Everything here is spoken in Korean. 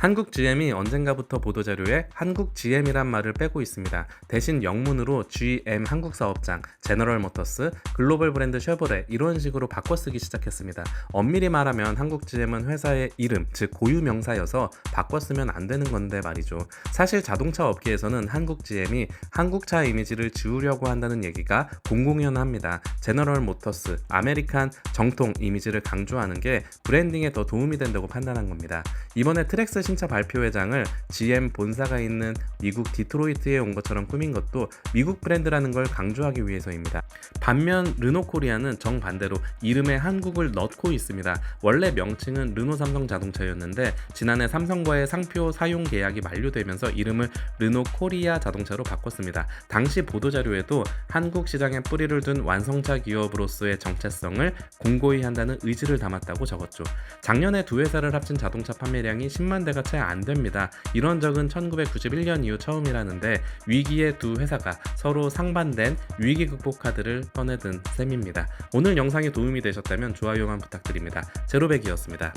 한국 GM이 언젠가부터 보도자료에 한국 GM이란 말을 빼고 있습니다. 대신 영문으로 GM 한국 사업장, 제너럴 모터스, 글로벌 브랜드 쉐보레 이런 식으로 바꿔 쓰기 시작했습니다. 엄밀히 말하면 한국 GM은 회사의 이름, 즉 고유 명사여서 바꿔 쓰면 안 되는 건데 말이죠. 사실 자동차 업계에서는 한국 GM이 한국차 이미지를 지우려고 한다는 얘기가 공공연합니다. 제너럴 모터스, 아메리칸 정통 이미지를 강조하는 게 브랜딩에 더 도움이 된다고 판단한 겁니다. 이번에 트렉스 신차 발표 회장을 GM 본사가 있는 미국 디트로이트에 온 것처럼 꾸민 것도 미국 브랜드라는 걸 강조하기 위해서입니다. 반면 르노 코리아는 정반대로 이름에 한국을 넣고 있습니다. 원래 명칭은 르노 삼성 자동차였는데 지난해 삼성과의 상표 사용 계약이 만료되면서 이름을 르노 코리아 자동차로 바꿨습니다. 당시 보도자료에도 한국 시장에 뿌리를 둔 완성차 기업으로서의 정체성을 공고히 한다는 의지를 담았다고 적었죠. 작년에 두 회사를 합친 자동차 판매량이 10만 대가 채 안 됩니다. 이런 적은 1991년 이후 처음이라는데 위기의 두 회사가 서로 상반된 위기 극복 카드를 꺼내든 셈입니다. 오늘 영상이 도움이 되셨다면 좋아요만 부탁드립니다. 제로백이었습니다.